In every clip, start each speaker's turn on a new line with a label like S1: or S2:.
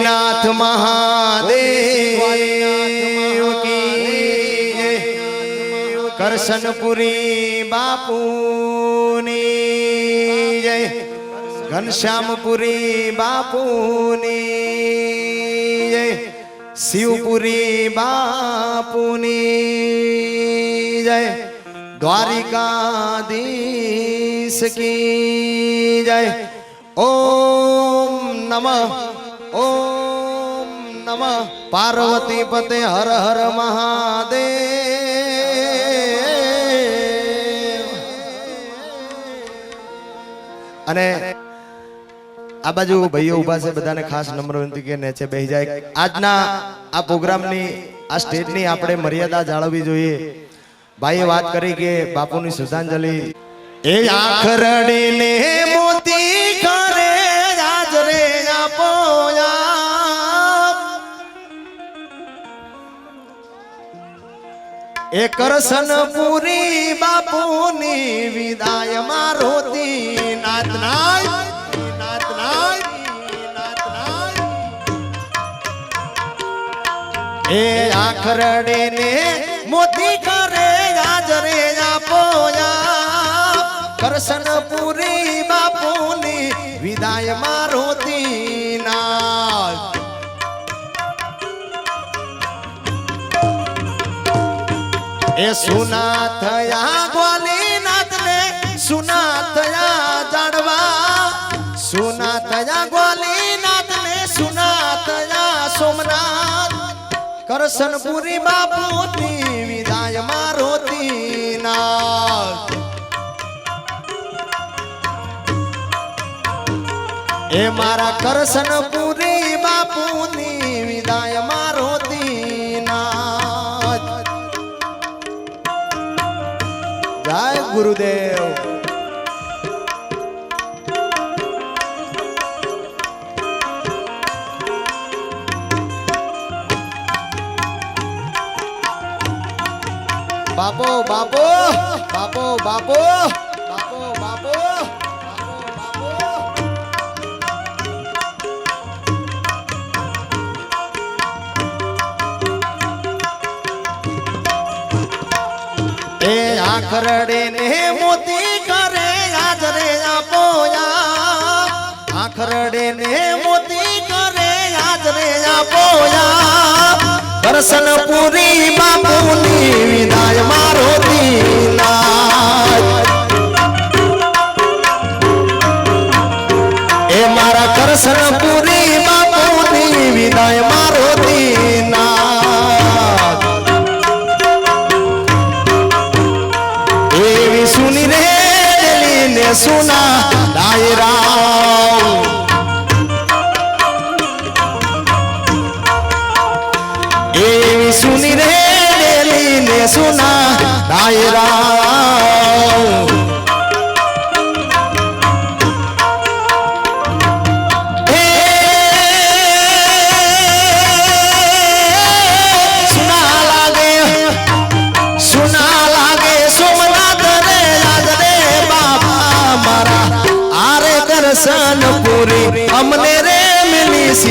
S1: નાથ મહાદેવ. કરશનપુરી બાપુની જય ઘનશ્યામપુરી બાપુની જય શિવપુરી બાપુની જય દ્વારિકાધીશ કી જય ઓમ નમઃ ઓમ નમ. પાર્વતી પતે હર હર મહાદેવ. અને આ બાજુ ભાઈઓ ઊભા છે, બધાને ખાસ નંબર વિનંતી કે નેચે બેસી જાય. આજના આ પ્રોગ્રામની, આ સ્ટેજની આપણે મર્યાદા જાળવવી જોઈએ. ભાઈએ વાત કરી કે બાપુની શ્રદ્ધાંજલિ. એ આંખ રડીને મોતી એ કરશન પૂરી બાપુની વિદાય મારોતી નાથ નાય નાથ નાય નાથ નાય. એ આખરડે ને મોતી કરે આજરે આપોયા. કરશન પૂરી બાપુની વિદાય મારોતી એ સુના થયા ગ્વાલીનાથ ને સુના થયા જાડવા સુના થયા ગ્વાલીનાથ ને સુના થયા સોમનાથ. કરશનપુરી બાપુની વિદાય મારોતી નાથ એ મારા કરશનપુરી બાપુની વિદાય ગુરુદેવ બાપો બાપો બાપો બાપો એ આખરડે ને મોતી કરે હાજરે આપોયા આખરડે ને મોતી કરે હાજરે આપોયા દર્શન પૂરી બાપુની વિદાય મારો એ મારા કરશન પૂરી બાપુની વિદાય મારો સુના ડાયરા એવી સુની રે સુના ડાયરા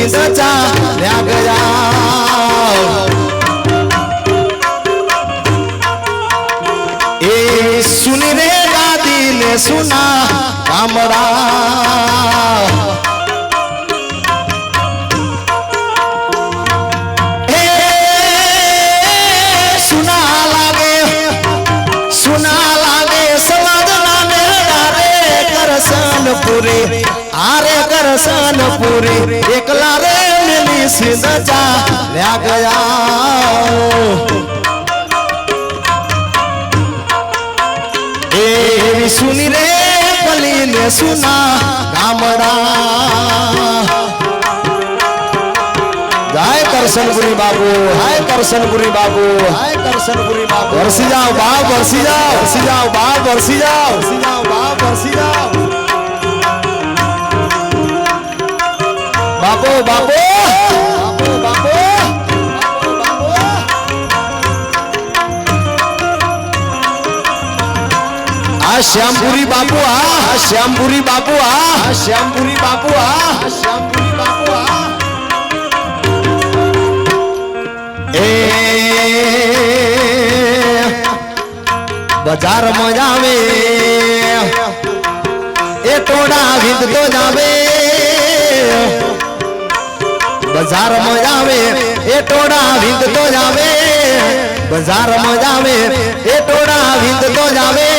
S1: મિલી સીધા લ્યા ગયા એ સુની રે દાદી ને આરે કરશન પૂરી. એકલા રે મિલી સિંધા લ્યા ગયા. એવી સુની રે પલી ને સુના ગામડા. જય કરશનપુરી બાબુ હાય કરશનપુરી બાબુ હાય કરશનપુરી બાબુ વરસી જાઓ બાપ. વરસી જાઓ વરસી જાઓ બાપ, વરસી જાઓ વરસી જાઓ બાપ, વરસી જાઓ. બાપો બાપો! બાપો બાપો આ શ્યામપુરી બાપુ, આ શ્યામપુરી બાપુ આ શ્યામપુરી બાપુ, આ શ્યામપુરી બાપુ, આ. બજાર મજાવે, એ ટોડા વિંધ જાવે. બજારમાં જાવે, એ ટોડા વિંદ તો જાવે. બજારમાં જાવે, એ ટોડા વિંદ તો જાવે.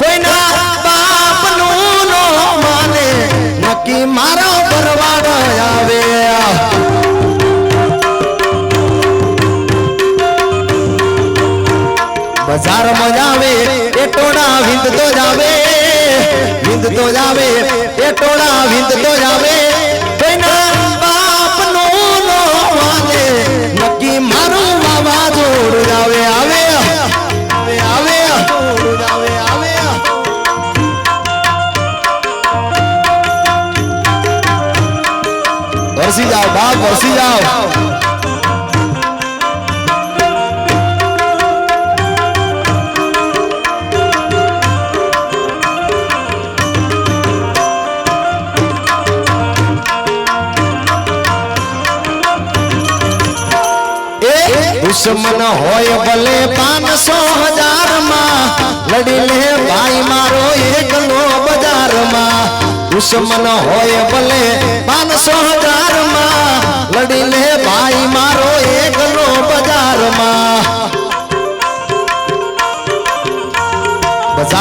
S1: કોઈના બાપનું નો માને, નક્કી મારો ભરવાડ આવે. બજારમાં જાવે, એ ટોડા વિંદ તો જાવે. વિંદ તો જાવે, એ ટોડા વિંદ તો જાવે. વરસી જાઓ બાપ વરસી જાઓ એ દુશ્મન હોય ભલે પાંચસો હજારમાં લડી લે ભાઈ મારો એકલો બજારમાં દુશ્મન હોય ભલે પાંચસો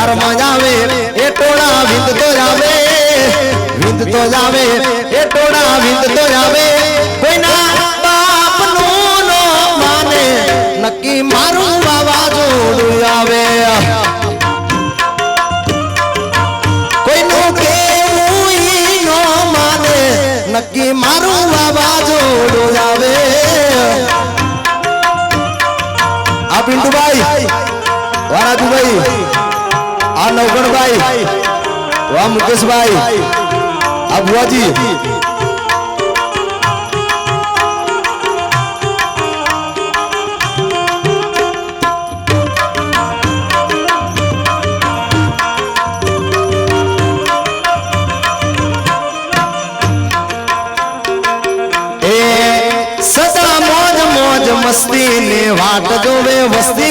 S1: બજારમાં જાવે એ ટોળા વિંદ તો જાવે વિંદ તો જાવે એ ટોળા વિંદ તો જાવે કોઈના બાપનું નો માને નક્કી મારું વાવાઝોડું આવે કોઈનું કેવું ઈ નો માને નક્કી મારું વાવાઝોડું આવે આ પિન્ટુભાઈ વારાજુભાઈ નવગણભાઈ વાહ મુકેશભાઈ આ બુઆજી એ સદા મોજ મોજ મસ્તી ને વાટ જોવે વસ્તી વસ્તી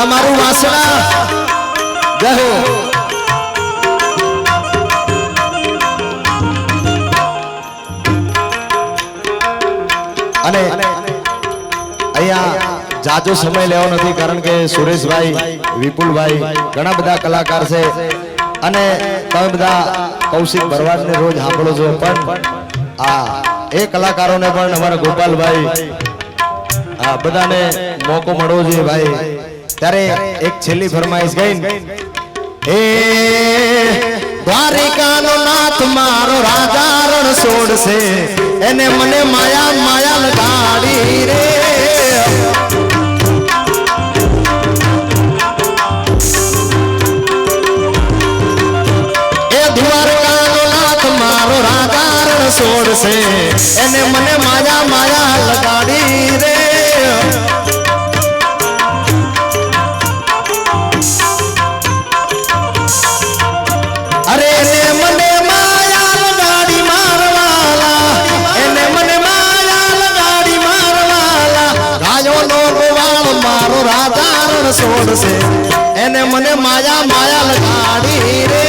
S1: આ મારું વાસણા. જય હો અને અહીંયા જાજો સમય લેવો નથી કારણ કે સુરેશભાઈ, વિપુલભાઈ ઘણા બધા કલાકાર છે. અને તમે બધા કૌશિક ભરવાડને રોજ સાંભળો છો. પણ આ એ કલાકારોને પણ અમારા ગોપાલભાઈ, આ બધાને મોકો મળવો જોઈએ ભાઈ. ત્યારે એક છેલ્લી ફરમાઈશ ગઈ. એ દ્વારિકાનો નાથ મારો રાજા રણ છોડશે. એને મને માયા માયા લગાડી રે. એ દ્વારકાનો નાથ મારો રાજા રણ છોડશે. એને મને માયા માયા લગાડી રે. છોડશે એને મને માયા માયા લગાડી રે.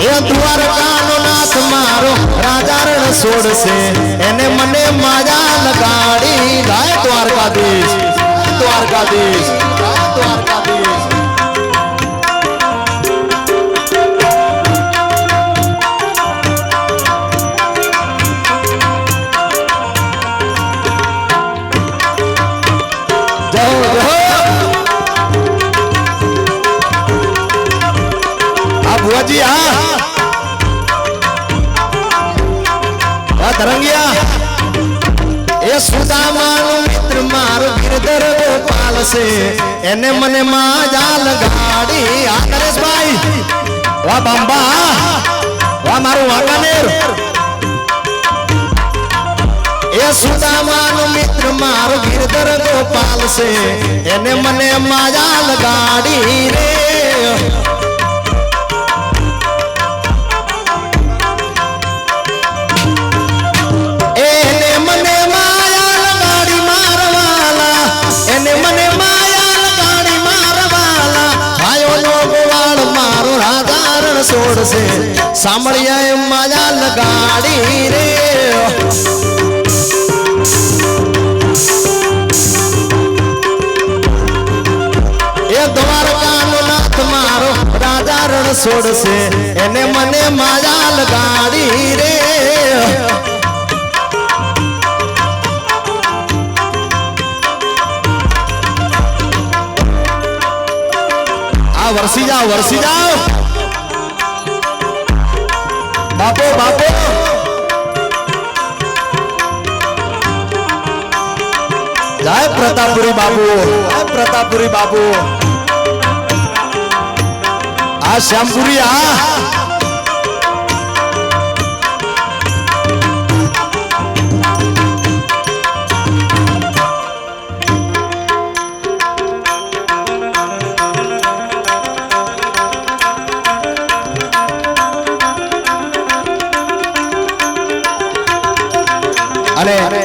S1: એ દ્વારકાનો નાથ રાજા રણ છોડશે એને મને માયા લગાડી. ગાય દ્વારકાધીશ દ્વારકાધીશ. છે એને મને માજા લગાડી આ નરેશભાઈ વાહ બાંબા. વાહ મારું વાંકાનેર. સુદામાનો મિત્ર મારો ગીરધર ગોપાલ છે. એને મને માજા લગાડી રે. રણ સાંભળ્યા માયા લગાડી રે. એ દ્વારકાનો નાથ મારો છોડશે. એને મને માયા લગાડી રે. આ વરસી જાઓ વરસી જાઓ. બાપો બાપો! જય પ્રતાપપુરી બાપુ. જય પ્રતાપપુરી બાપુ. આ શ્યામપુરી આ! અને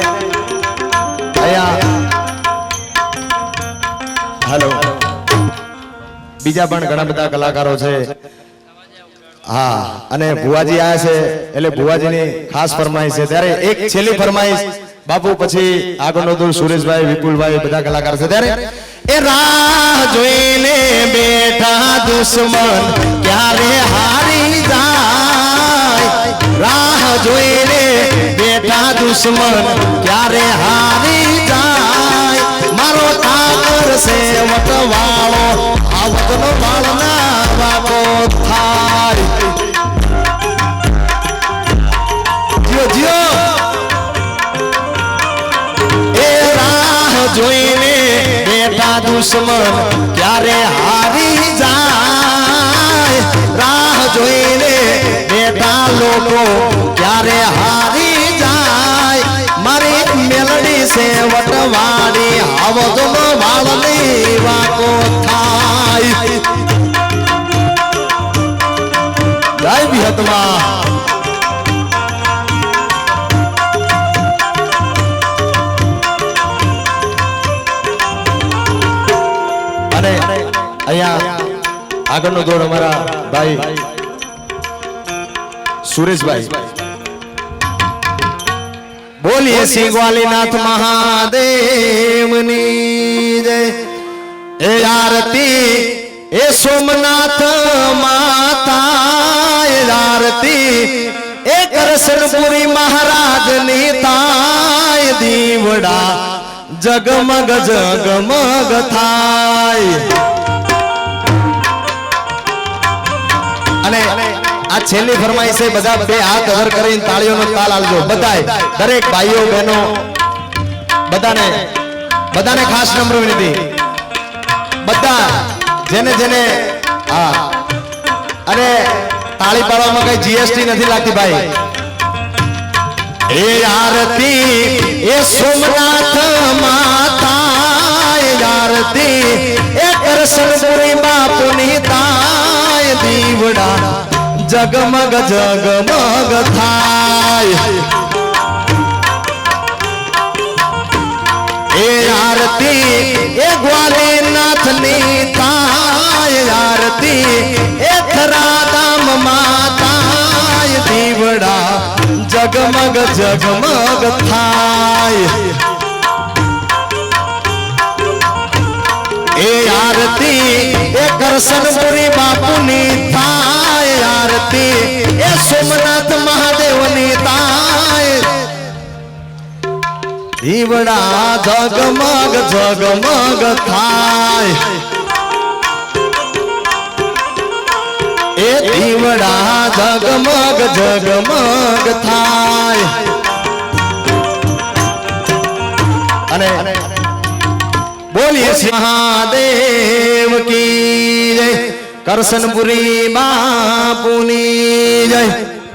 S1: હેલો. બીજા પણ ઘણા બધા કલાકારો છે. હા, અને ભુવાજી આયા છે, એટલે ભુવાજીની ખાસ ફરમાઈશ છે. ત્યારે એક છેલ્લી ફરમાઈશ, બાપુ, પછી આગળનો દૂર સુરેશભાઈ, વિપુલભાઈ, બધા કલાકાર છે. ત્યારે એ રાહ જોઈને બેઠા દુશ્મન, ક્યારે હારી જાય? રાહ જોઈને બેઠા દુશ્મન ક્યારે હારી જાય મારો ઠાકર છે વટવાળો આ વતનો વાળના વાગો થાય જીઓ જીઓ એ રાહ જોઈને બેઠા દુશ્મન ક્યારે હારી જાય રાહ જોઈને બેઠા લોકો ક્યારે હારી વટવાડી વાળની વાકો થાય. અને અહીંયા આગળનો દોડ અમારા ભાઈ સુરેશભાઈ. બોલીએ શ્રી ગ્વાલીનાથ મહાદેવની જય. એ આરતી એ સોમનાથ માતા એ આરતી એ કરશનપુરી મહારાજની તાય દીવડા જગમગ જગમગ થાય. આ છેલ્લી ફરમાઈશ છે, બધા બે હાથ અવર કરીને તાળીઓનો તાલ આલજો. બધાય, દરેક ભાઈઓ, બહેનો, બધાને બધાને ખાસ નંબર વિનંતી. બધા જેને જેને, હા. અને તાળી પાડવામાં કઈ જીએસટી નથી લાગતી ભાઈ. એ આરતી, એ સોમનાથ માતા એ આરતી, એ કરશનપુરી બાપુની તાય દીવડા. જગમગ જગમગ થાય. એ આરતી એ ગ્વાલીનાથની તાય આરતી એ થરાદામ માતાય. દીવડા જગમગ જગમગ થાય. એ આરતી, એ કરશનપુરી બાપુની થાય આરતી, એ સોમનાથ મહાદેવની થાય દીવડા જગમગ જગમગ થાય. એ દીવડા જગમગ જગમગ થાય. અને બોલીએ મહાદેવ કી જય કરશનપુરી બાપુની જય.